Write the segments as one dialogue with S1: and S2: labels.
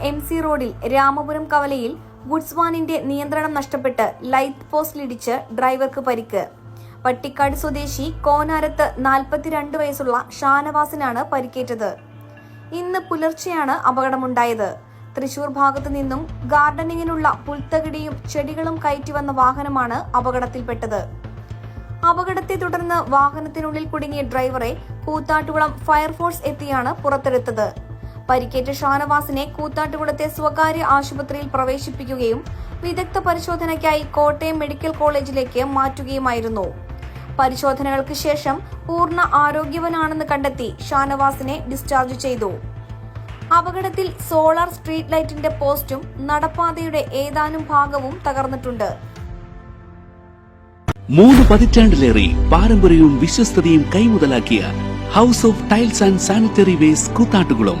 S1: M C റോഡിൽ രാമപുരം കവലയിൽ goods വാനിന്റെ നിയന്ത്രണം നഷ്ടപ്പെട്ട് ലൈറ്റ് പോസ്റ്റിലിടിച്ച് ഡ്രൈവർക്ക് പരിക്ക്. പട്ടിക്കാട് സ്വദേശി കോനാരത്ത് നാൽപ്പത്തിരണ്ട് വയസ്സുള്ള ഷാനവാസിനാണ് പരിക്കേറ്റത്. ഇന്ന് പുലർച്ചെയാണ് അപകടമുണ്ടായത്. തൃശൂർ ഭാഗത്തു നിന്നും ഗാർഡനിങ്ങിനുള്ള പുൽത്തകിടിയും ചെടികളും കയറ്റി വന്ന വാഹനമാണ് അപകടത്തിൽപ്പെട്ടത്. അപകടത്തെ തുടർന്ന് വാഹനത്തിനുള്ളിൽ കുടുങ്ങിയ ഡ്രൈവറെ കൂത്താട്ടുകുളം ഫയർഫോഴ്സ് എത്തിയാണ് പുറത്തെടുത്തത്. പരിക്കേറ്റ ഷാനവാസിനെ കൂത്താട്ടുകുളത്തെ സ്വകാര്യ ആശുപത്രിയിൽ പ്രവേശിപ്പിക്കുകയും വിദഗ്ധ പരിശോധനയ്ക്കായി കോട്ടയം മെഡിക്കൽ കോളേജിലേക്ക് മാറ്റുകയുമായിരുന്നു. പരിശോധനകൾക്ക് ശേഷം പൂർണ ആരോഗ്യവനാണെന്ന് കണ്ടെത്തി ഷാനവാസിനെ ഡിസ്ചാർജ് ചെയ്തു. അപകടത്തിൽ സോളാർ സ്ട്രീറ്റ് ലൈറ്റിന്റെ പോസ്റ്റും നടപ്പാതയുടെ ഏതാനും ഭാഗവും തകർന്നിട്ടുണ്ട്.
S2: മൂന്ന് പതിറ്റാണ്ടിലേറെ പാരമ്പര്യവും വിശ്വസ്തതയും കൈമുതലാക്കിയ house of tiles and sanitary waste Koothattukulam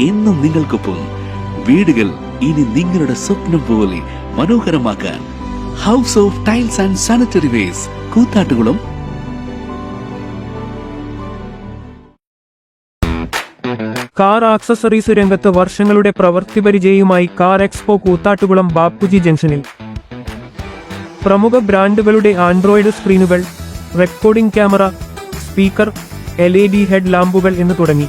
S2: എന്നും നിങ്ങൾക്കൊപ്പം വീടുകൾ ഇനി നിങ്ങളുടെ സ്വപ്നം പോലെ മനോഹരമാക്കാൻ house of tiles and sanitary wares കൂത്താട്ടുകളും.
S3: Car accessories രംഗത്ത് വർഷങ്ങളുടെ പ്രവൃത്തി പരിചയവുമായി കാർ എക്സ്പോ കൂത്താട്ടുകുളം ബാപ്പുജി ജംഗ്ഷനിൽ. പ്രമുഖ ബ്രാൻഡുകളുടെ android സ്ക്രീനുകൾ recording camera speaker L E D head ലാമ്പുകൾ എന്ന് തുടങ്ങി.